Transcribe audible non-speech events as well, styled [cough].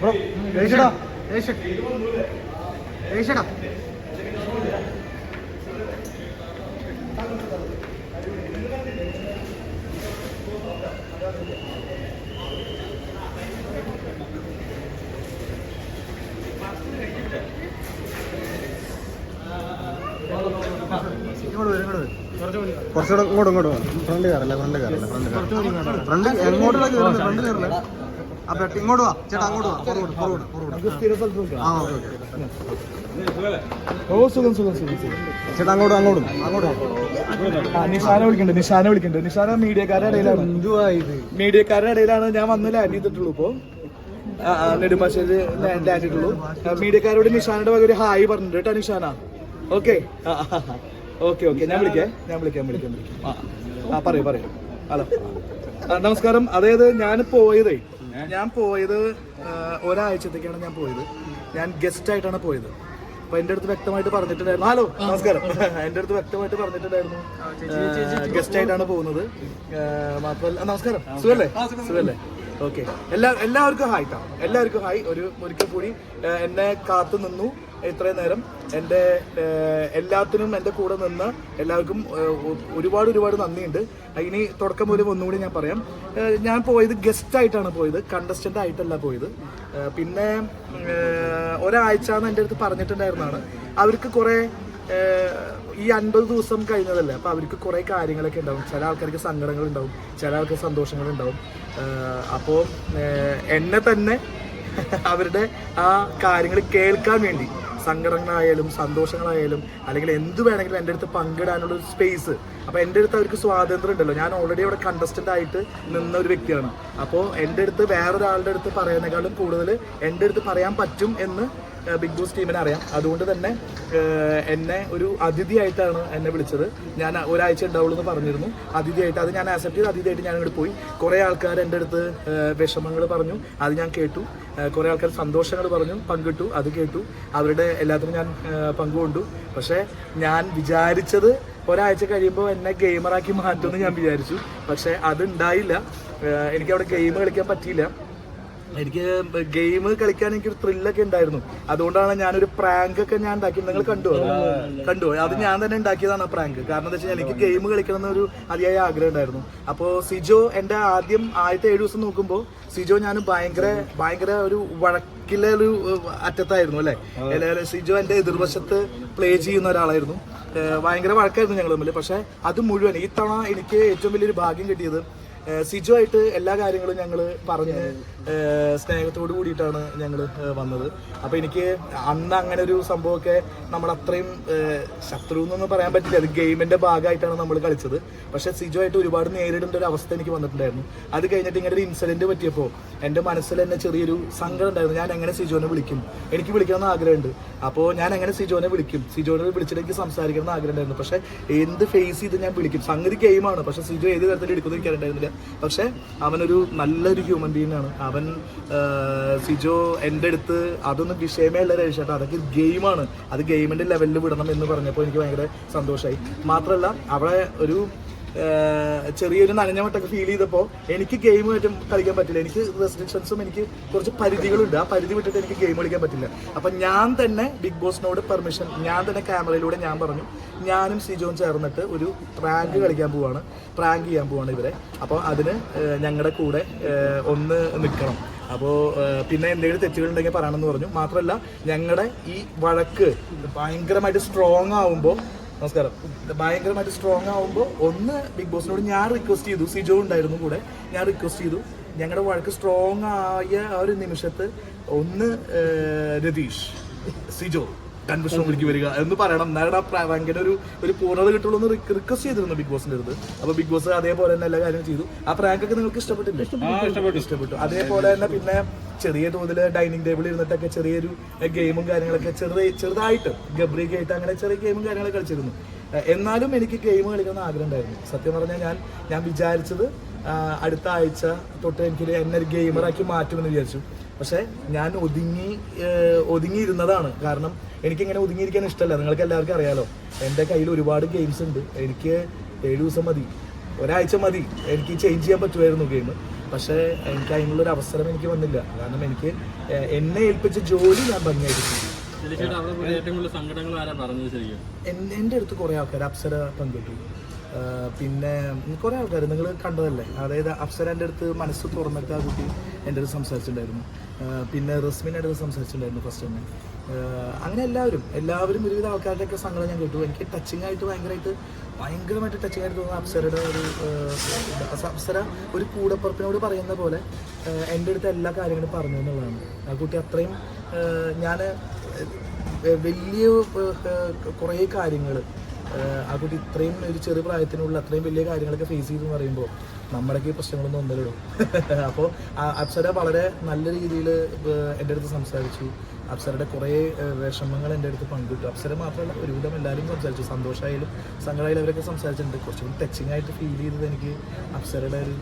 Bro. കുറച്ചുകൂടെ ഇങ്ങോട്ട് ഇങ്ങോട്ട് ഫ്രണ്ട് കയറല്ല ഫ്രണ്ട് കയറല്ല ഫ്രണ്ട് കയറല്ല ഫ്രണ്ട് എങ്ങോട്ടുള്ള ഫ്രണ്ട് കയറല്ല പെട്ടി ഇങ്ങോട്ട് വാ. ചേട്ടാ അങ്ങോട്ട് വാ. ഫോർവേഡ് ഫോർവേഡ് ഫോർവേഡ് ആ ഓക്കെ ഓക്കെ ഓ സുഖം സുഖം സുഖം ചേട്ടാ അങ്ങോട്ട് അങ്ങോട്ടും അങ്ങോട്ട് നിഷാന വിളിക്കണ്ട് നിഷാന വിളിക്കണ്ട്. നിഷാന മീഡിയക്കാരുടെ ഇടയിലാണ്. മീഡിയക്കാരുടെ ഇടയിലാണ് ഞാൻ വന്ന് ലാൻഡ് ചെയ്തിട്ടുള്ളൂ ഇപ്പോ. നെടുമ്പാശ്ശേരി ലാൻഡ് ആയിട്ടുള്ളൂ മീഡിയക്കാരോട് നിഷാനയുടെ വക ഒരു ഹായ് പറഞ്ഞിട്ടുണ്ട്. കേട്ടോ നിഷാന? ഓക്കെ. Okay okay. ഞാൻ വിളിക്കേ. ഞാൻ വിളിക്കാം വിളിക്കാം വിളിക്കാം. ആ ആ പറയൂ പറയൂ. ഹലോ. നമസ്കാരം. അതായത് ഞാൻ പോയതേ ഞാൻ പോയത് ഒരാഴ്ചത്തേക്കാണ് ഞാൻ പോയത്. ഞാൻ ഗസ്റ്റ് ആയിട്ടാണ് പോയത്. അപ്പൊ എന്റെ അടുത്ത് വ്യക്തമായിട്ട് പറഞ്ഞിട്ടുണ്ടായിരുന്നു. ഹലോ നമസ്കാരം. [laughs] എന്റെ അടുത്ത് വ്യക്തമായിട്ട് പറഞ്ഞിട്ടുണ്ടായിരുന്നു. ഗസ്റ്റ് ആയിട്ടാണ് പോകുന്നത്. മാത്രമല്ല നമസ്കാരം. സുഖല്ലേ? സുഖല്ലേ? ഓക്കെ. എല്ലാ എല്ലാവർക്കും ഹായ് കേട്ടോ എല്ലാവർക്കും ഹായ് ഒരു ഒരിക്കൽ കൂടി എന്നെ കാത്തു നിന്നു ഇത്രയും നേരം. എന്റെ എല്ലാത്തിനും എന്റെ കൂടെ നിന്ന് എല്ലാവർക്കും ഒരുപാട് ഒരുപാട് നന്ദിയുണ്ട്. ഇനി തുടക്കം മുതൽ ഒന്നുകൂടി ഞാൻ പറയാം. ഞാൻ പോയത് ഗസ്റ്റ് ആയിട്ടാണ് പോയത്. കണ്ടസ്റ്റന്റ് ആയിട്ടല്ല പോയത്. പിന്നെ ഒരാഴ്ച എന്ന് എന്റെ അടുത്ത് പറഞ്ഞിട്ടുണ്ടായിരുന്നതാണ്. അവർക്ക് കുറേ ഈ അൻപത് ദിവസം കഴിഞ്ഞതല്ലേ? അപ്പോൾ അവർക്ക് കുറേ കാര്യങ്ങളൊക്കെ ഉണ്ടാവും. ചില ആൾക്കാർക്ക് സങ്കടങ്ങൾ ഉണ്ടാവും. ചില ആൾക്ക് സന്തോഷങ്ങൾ ഉണ്ടാവും. അപ്പോൾ എന്നെ തന്നെ [laughs] അവരുടെ ആ കാര്യങ്ങൾ കേൾക്കാൻ വേണ്ടി സങ്കടങ്ങളായാലും സന്തോഷങ്ങളായാലും അല്ലെങ്കിൽ എന്ത് വേണമെങ്കിലും എന്റെ അടുത്ത് പങ്കിടാനുള്ള സ്പേസ് അപ്പോൾ എന്റെ അടുത്ത് അവർക്ക് സ്വാതന്ത്ര്യം ഉണ്ടല്ലോ. ഞാൻ ഓൾറെഡി അവിടെ കണ്ടസ്റ്റന്റ് ആയിട്ട് നിന്ന ഒരു വ്യക്തിയാണ്. അപ്പോൾ എന്റെ അടുത്ത് വേറൊരാളുടെ അടുത്ത് പറയുന്നതിനേക്കാളും കൂടുതൽ എന്റെ അടുത്ത് പറയാൻ പറ്റും എന്ന് ബിഗ് ബോസ് ടീമിനെ അറിയാം. അതുകൊണ്ട് തന്നെ എന്നെ ഒരു അതിഥിയായിട്ടാണ് എന്നെ വിളിച്ചത്. ഞാൻ ഒരാഴ്ച ഉണ്ടാവുള്ളൂ എന്ന് പറഞ്ഞിരുന്നു. അതിഥിയായിട്ട് അത് ഞാൻ ആക്സെപ്റ്റ് ചെയ്ത് അതിഥിയായിട്ട് ഞാൻ ഇങ്ങോട്ട് പോയി. കുറേ ആൾക്കാർ എന്റെ അടുത്ത് വിഷമങ്ങൾ പറഞ്ഞു. അത് ഞാൻ കേട്ടു. കുറേ ആൾക്കാർ സന്തോഷങ്ങൾ പറഞ്ഞു. പങ്കിട്ടു. അത് കേട്ടു. അവരുടെ എല്ലാത്തിനും ഞാൻ പങ്കുകൊണ്ടു. പക്ഷേ ഞാൻ വിചാരിച്ചത് ഒരാഴ്ച കഴിയുമ്പോൾ എന്നെ ഗെയിമറാക്കി മാറ്റുമെന്ന് ഞാൻ വിചാരിച്ചു. പക്ഷെ അത് ഉണ്ടായില്ല എനിക്ക് അവിടെ ഗെയിം കളിക്കാൻ പറ്റിയില്ല. എനിക്ക് ഗെയിം കളിക്കാൻ എനിക്ക് എനിക്കൊരു ത്രില്ലൊക്കെ ഉണ്ടായിരുന്നു. അതുകൊണ്ടാണ് ഞാനൊരു പ്രാങ്ക് ഒക്കെ ഞാൻ ഉണ്ടാക്കിയത്. നിങ്ങൾ കണ്ടു കണ്ടു. അത് ഞാൻ തന്നെ ഉണ്ടാക്കിയതാണ് പ്രാങ്ക് കാരണം എന്താ വെച്ചാൽ എനിക്ക് ഗെയിം കളിക്കണം എന്നൊരു അതിയായ ആഗ്രഹം ഉണ്ടായിരുന്നു. അപ്പോൾ സിജോ എന്റെ ആദ്യം ആദ്യത്തെ ഏഴ് ദിവസം നോക്കുമ്പോൾ സിജോ ഞാൻ ഭയങ്കര ഭയങ്കര ഒരു വഴക്കിലെ ഒരു അറ്റത്തായിരുന്നു അല്ലേ? സിജോ എന്റെ എതിർവശത്ത് പ്ലേ ചെയ്യുന്ന ഒരാളായിരുന്നു. ഭയങ്കര വഴക്കായിരുന്നു ഞങ്ങൾ തമ്മിൽ. പക്ഷേ അത് മുഴുവൻ ഈ തവണ എനിക്ക് ഏറ്റവും വലിയൊരു ഭാഗ്യം കിട്ടിയത് ഏഹ് സിജു ആയിട്ട് എല്ലാ കാര്യങ്ങളും ഞങ്ങൾ പറഞ്ഞ് സ്നേഹത്തോട് കൂടിയിട്ടാണ് ഞങ്ങൾ വന്നത്. അപ്പോൾ എനിക്ക് അന്ന് അങ്ങനെ ഒരു സംഭവമൊക്കെ നമ്മൾ അത്രയും ശത്രു എന്നൊന്നും പറയാൻ പറ്റില്ല. അത് ഗെയിമിന്റെ ഭാഗമായിട്ടാണ് നമ്മൾ കളിച്ചത്. പക്ഷെ സിജു ആയിട്ട് ഒരുപാട് നേരിടേണ്ട ഒരു അവസ്ഥ എനിക്ക് വന്നിട്ടുണ്ടായിരുന്നു. അത് കഴിഞ്ഞിട്ട് ഇങ്ങനെ ഒരു ഇൻസിഡന്റ് പറ്റിയപ്പോൾ എന്റെ മനസ്സിൽ തന്നെ ചെറിയൊരു സങ്കടം ഉണ്ടായിരുന്നു. ഞാൻ എങ്ങനെ സിജോനെ വിളിക്കും? എനിക്ക് വിളിക്കണമെന്ന് ആഗ്രഹമുണ്ട്. അപ്പോൾ ഞാൻ എങ്ങനെ സിജോനെ വിളിക്കും? സിജോനെ വിളിച്ചിട്ട് എനിക്ക് സംസാരിക്കണം എന്ന് ആഗ്രഹം ഉണ്ടായിരുന്നു പക്ഷേ എന്ത് ഫേസ് ചെയ്ത് ഞാൻ വിളിക്കും? സംഗതി ഗെയിമാണ്. പക്ഷേ സിജോ ഏത് തരത്തിൽ എടുക്കുന്നത് എനിക്ക് അറിയണ്ടായിരുന്നില്ല പക്ഷെ അവനൊരു നല്ലൊരു ഹ്യൂമൻ ബീങ് ആണ്. അവൻ സിജോ എന്റെ അടുത്ത് അതൊന്നും വിഷയമേ അല്ല രജിച്ചേട്ടാ അതൊക്കെ ഗെയിമാണ് അത് ഗെയിമിന്റെ ലെവലിൽ വിടണം എന്ന് പറഞ്ഞപ്പോൾ എനിക്ക് ഭയങ്കര സന്തോഷമായി മാത്രമല്ല അവിടെ ഒരു ചെറിയൊരു നനഞ്ഞ മട്ടൊക്കെ ഫീൽ ചെയ്തപ്പോൾ എനിക്ക് ഗെയിം ആയിട്ടും കളിക്കാൻ പറ്റില്ല. എനിക്ക് റെസ്ട്രിക്ഷൻസും എനിക്ക് കുറച്ച് പരിധികളുണ്ട്. ആ പരിധി വിട്ടിട്ട് എനിക്ക് ഗെയിം കളിക്കാൻ പറ്റില്ല. അപ്പം ഞാൻ തന്നെ ബിഗ് ബോസിനോട് പെർമിഷൻ ഞാൻ തന്നെ ക്യാമറയിലൂടെ ഞാൻ പറഞ്ഞു ഞാനും സിജോയും ചേർന്നിട്ട് ഒരു പ്രാങ്ക് കളിക്കാൻ പോവാണ്. പ്രാങ്ക് ചെയ്യാൻ പോവാണ് ഇവരെ. അപ്പോൾ അതിന് ഞങ്ങളുടെ കൂടെ ഒന്ന് നിൽക്കണം അപ്പോൾ പിന്നെ എന്തെങ്കിലും തെറ്റുകളുണ്ടെങ്കിൽ പറയണമെന്ന് പറഞ്ഞു. മാത്രമല്ല ഞങ്ങളുടെ ഈ വഴക്ക് ഭയങ്കരമായിട്ട് സ്ട്രോങ് ആവുമ്പോൾ നമസ്കാരം. ഭയങ്കരമായിട്ട് സ്ട്രോങ് ആവുമ്പോൾ ഒന്ന് ബിഗ് ബോസിനോട് ഞാൻ റിക്വസ്റ്റ് ചെയ്തു. സിജോ ഉണ്ടായിരുന്നു കൂടെ. ഞാൻ റിക്വസ്റ്റ് ചെയ്തു. ഞങ്ങളുടെ വഴക്ക് സ്ട്രോങ് ആയ ആ ഒരു നിമിഷത്ത് ഒന്ന് രതീഷ് സിജോ. കൺവെൻഷൻ വിളിക്ക് വരിക. എന്ന് പറയണം. എന്നാലും ആ പ്രാങ്കിന്റെ ഒരു ഒരു പൂർണത കിട്ടുള്ളൂ എന്ന് റിക്വസ്റ്റ് ചെയ്തിരുന്നു ബിഗ് ബോസിന്റെ അടുത്ത്. അപ്പൊ ബിഗ് ബോസ് അതേപോലെ തന്നെ എല്ലാ കാര്യങ്ങളും ചെയ്തു. ആ പ്രാങ്ക് ഒക്കെ നിങ്ങൾക്ക് ഇഷ്ടപ്പെട്ടില്ലേ? ഇഷ്ടപ്പെട്ടു. അതേപോലെ തന്നെ പിന്നെ ചെറിയ തോതിൽ ഡൈനിങ് ടേബിൾ ഇരുന്നിട്ടൊക്കെ ചെറിയൊരു ഗെയിമും കാര്യങ്ങളൊക്കെ ചെറുതായി ചെറുതായിട്ട് ഗബ്രിക്ക് ആയിട്ട് അങ്ങനെ ചെറിയ ഗെയിമും കാര്യങ്ങളൊക്കെ കളിച്ചിരുന്നു. എന്നാലും എനിക്ക് ഗെയിം കളിക്കുന്ന ആഗ്രഹം ഉണ്ടായിരുന്നു. സത്യം പറഞ്ഞാൽ ഞാൻ ഞാൻ വിചാരിച്ചത് അടുത്ത ആഴ്ച തൊട്ട് എനിക്ക് എന്നെ ഒരു ഗെയിമറാക്കി മാറ്റുമെന്ന് വിചാരിച്ചു. പക്ഷേ ഞാൻ ഒതുങ്ങി ഒതുങ്ങിയിരുന്നതാണ്. കാരണം എനിക്കിങ്ങനെ ഒതുങ്ങിയിരിക്കാൻ ഇഷ്ടമല്ല. നിങ്ങൾക്ക് എല്ലാവർക്കും അറിയാലോ എന്റെ കയ്യിൽ ഒരുപാട് ഗെയിംസ് ഉണ്ട്. എനിക്ക് ഏഴ് ദിവസം മതി ഒരാഴ്ച മതി എനിക്ക് ചേഞ്ച് ചെയ്യാൻ പറ്റുമായിരുന്നു ഗെയിം പക്ഷേ എനിക്ക് അതിനുള്ളൊരു അവസരം എനിക്ക് വന്നില്ല. കാരണം എനിക്ക് എന്നെ ഏൽപ്പിച്ച ജോലി ഞാൻ ഭംഗിയായിട്ട് ചെയ്തു എന്റെ അടുത്ത് കുറേ ആൾക്കാർ അപ്സര പങ്കിട്ടു. പിന്നെ കുറേ ആൾക്കാർ നിങ്ങൾ കണ്ടതല്ലേ? അതായത് അപ്സര എന്റെ അടുത്ത് മനസ്സ് തുറന്നിട്ട് ആ കുട്ടി എന്റെ അടുത്ത് സംസാരിച്ചിട്ടുണ്ടായിരുന്നു. പിന്നെ റസ്മിന്റെ അടുത്ത് സംസാരിച്ചിട്ടുണ്ടായിരുന്നു ഫസ്റ്റ് തന്നെ. അങ്ങനെ എല്ലാവരും എല്ലാവരും ഒരുവിധ ആൾക്കാരുടെയൊക്കെ സങ്കടം ഞാൻ കേട്ടു. എനിക്ക് ടച്ചിങ് ആയിട്ട് ഭയങ്കരമായിട്ട് ഭയങ്കരമായിട്ട് ടച്ചിങ് ആയിട്ട് തോന്നുന്ന അപ്സരയുടെ ഒരു അപ്സര ഒരു കൂടപ്പുറപ്പിനോട് പറയുന്ന പോലെ എന്റെ അടുത്ത് എല്ലാ കാര്യങ്ങളും പറഞ്ഞു എന്നുള്ളതാണ്. ആ കുട്ടി അത്രയും ഞാൻ വലിയ കുറേ കാര്യങ്ങൾ ആ കുട്ടി ഇത്രയും ഒരു ചെറിയ പ്രായത്തിനുള്ള അത്രയും വലിയ കാര്യങ്ങളൊക്കെ ഫേസ് ചെയ്തു എന്ന് പറയുമ്പോൾ നമ്മുടെയൊക്കെ ഈ പ്രശ്നങ്ങളൊന്നും ഒന്നല്ലോ [laughs] അപ്പോൾ അപ്സര വളരെ നല്ല രീതിയിൽ എന്റെ അടുത്ത് സംസാരിച്ചു. അപ്സരയുടെ കുറേ വിഷമങ്ങൾ എന്റെ അടുത്ത് പങ്കിട്ടു. അപ്സര മാത്രമല്ല ഒരുവിധം എല്ലാവരും സംസാരിച്ചു. സന്തോഷമായാലും സങ്കടമായാലും അവരൊക്കെ സംസാരിച്ചിട്ടുണ്ട്. കുറച്ചും ടച്ചിങ് ആയിട്ട് ഫീൽ ചെയ്തത് എനിക്ക് അപ്സരയുടെ ഒരു